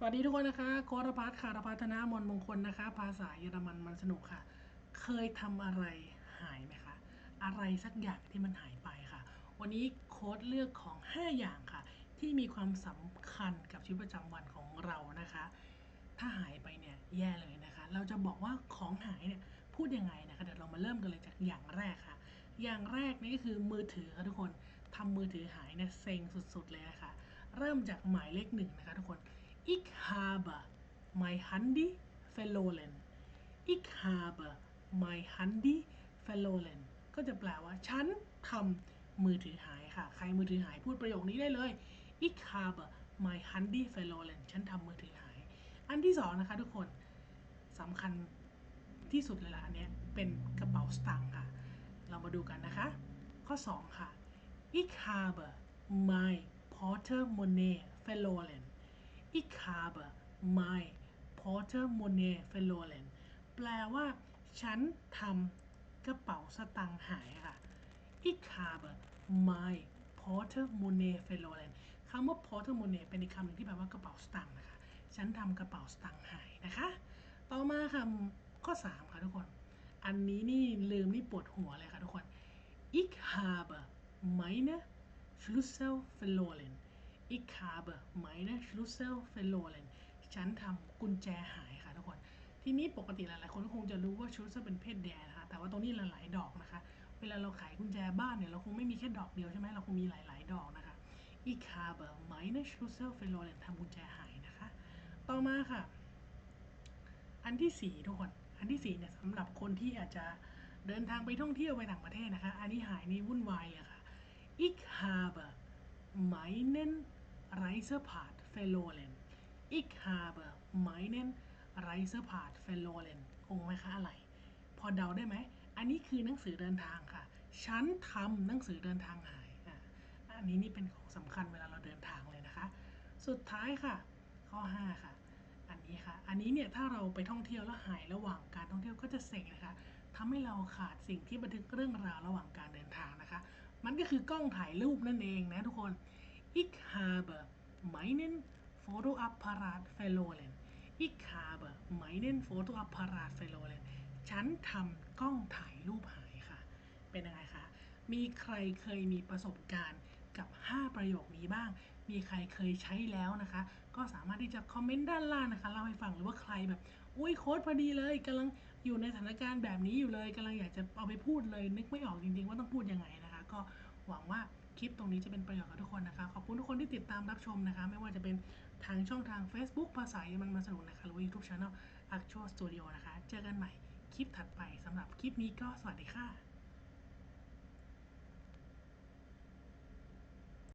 สวัสดีทุกคนนะคะโครพัฒน์คารพัฒนามนมงคลนะคะ ภาษาเยอรมันมันสนุกค่ะ เคยทำอะไรหายไหมคะ อะไรสักอย่างที่มันหายไปค่ะ วันนี้โค้ดเลือกของ 5 อย่างค่ะ ที่มีความสำคัญกับชีวิตประจำวันของเรานะคะ ถ้าหายไปเนี่ยแย่เลยนะคะ เราจะบอกว่าของหายเนี่ยพูดยังไงนะคะ เดี๋ยวเรามาเริ่มกันเลยจากอย่างแรกค่ะ อย่างแรกนี่ก็คือมือถือค่ะทุกคนทำมือถือหายเนี่ยเซ็งสุดๆเลยนะคะ เริ่มจากหมายเลขหนึ่งนะคะทุกคน Ik habe mein Handy verloren Ik habe mein Handy verloren ก็จะแปลว่า ฉันทำมือถือหายค่ะ ใครมือถือหายพูดประโยคนี้ได้เลย Ich habe mein Handy verloren ฉันทำมือถือหาย อันที่สองนะคะทุกคนสำคัญที่สุดเลยล่ะอันเนี้ยเป็นกระเป๋าสตางค์ค่ะ เรามาดูกันนะคะ ข้อ 2 ค่ะ Ich habe mein Portemonnaie verloren Ich habe mein Portemonnaie verloren แปลว่า ฉันทำกระเป๋าสตางค์หายค่ะ Ich habe mein Portemonnaie verloren คำว่า Portemonnaie เป็นอีกคำหนึ่งที่แปลว่ากระเป๋าสตางค์นะคะ ฉันทำกระเป๋าสตางค์หายนะคะ ต่อมาค่ะข้อ 3 ค่ะทุกคน อันนี้นี่ลืมนี่ปวดหัวเลยค่ะทุกคน Ich habe meine Schlüssel verloren Ich habe meine Schlüssel verloren ฉันทำกุญแจหายค่ะทุกคน ทีนี้ปกติหลายๆ คนก็คงจะรู้ว่าชุดจะเป็นเพศแดนนะคะ แต่ว่าตรงนี้หลายๆ ดอกนะคะ เวลาเราขายกุญแจบ้านเนี่ย เราคงไม่มีแค่ดอกเดียวใช่ไหมเราคงมีหลาย ๆ ดอกนะคะ Ich habe meine Schlüssel verloren ทำกุญแจหายนะคะ ต่อมาค่ะ อันที่สี่ทุกคน อันที่สี่เนี่ยสำหรับคนที่อาจจะเดินทางไปท่องเที่ยวไปต่างประเทศนะคะ อันนี้หายนี่วุ่นวายเลยค่ะ Ich habe meinen Reisepass verloren Ich habe meinen Reisepass verloren งงไหมคะอะไร พอเดาได้ไหม อันนี้คือหนังสือเดินทางค่ะ ฉันทำหนังสือเดินทางหายอะอันนี้นี่เป็นของสำคัญเวลาเราเดินทางเลยนะคะ สุดท้ายค่ะ ข้อ 5 ค่ะ อันนี้ค่ะ อันนี้เนี่ยถ้าเราไปท่องเที่ยวแล้วหายระหว่างการท่องเที่ยวก็จะเซ็งนะคะทำให้เราขาดสิ่งที่บันทึกเรื่องราวระหว่างการเดินทางนะคะ มันก็คือกล้องถ่ายรูปนั่นเองนะทุกคน Ich habe meinen Fotoapparat verloren Ich habe meinen Fotoapparat verloren ฉันทำกล้องถ่ายรูปหายค่ะ เป็นยังไงคะ มีใครเคยมีประสบการณ์กับ 5 ประโยคนี้บ้าง มีใครเคยใช้แล้วนะคะ ก็สามารถที่จะคอมเมนต์ด้านล่างนะคะเล่าให้ฟังหรือว่าใครแบบ อุ้ยโค้ดพอดีเลยกำลังอยู่ในสถานการณ์แบบนี้อยู่เลยกำลังอยากจะเอาไปพูดเลย นึกไม่ออกจริงๆว่าต้องพูดยังไงนะคะ ก็หวังว่า คลิปตรงนี้จะเป็นประโยชน์กับทุกคนนะคะ ขอบคุณทุกคนที่ติดตามรับชมนะคะ ไม่ว่าจะเป็นทางช่องทาง Facebook ภาษาเยอรมันมาสนุกนะคะ หรือว่า YouTube Channel Actual Studio นะคะ เจอกันใหม่คลิปถัดไปสำหรับคลิปนี้ก็สวัสดีค่ะ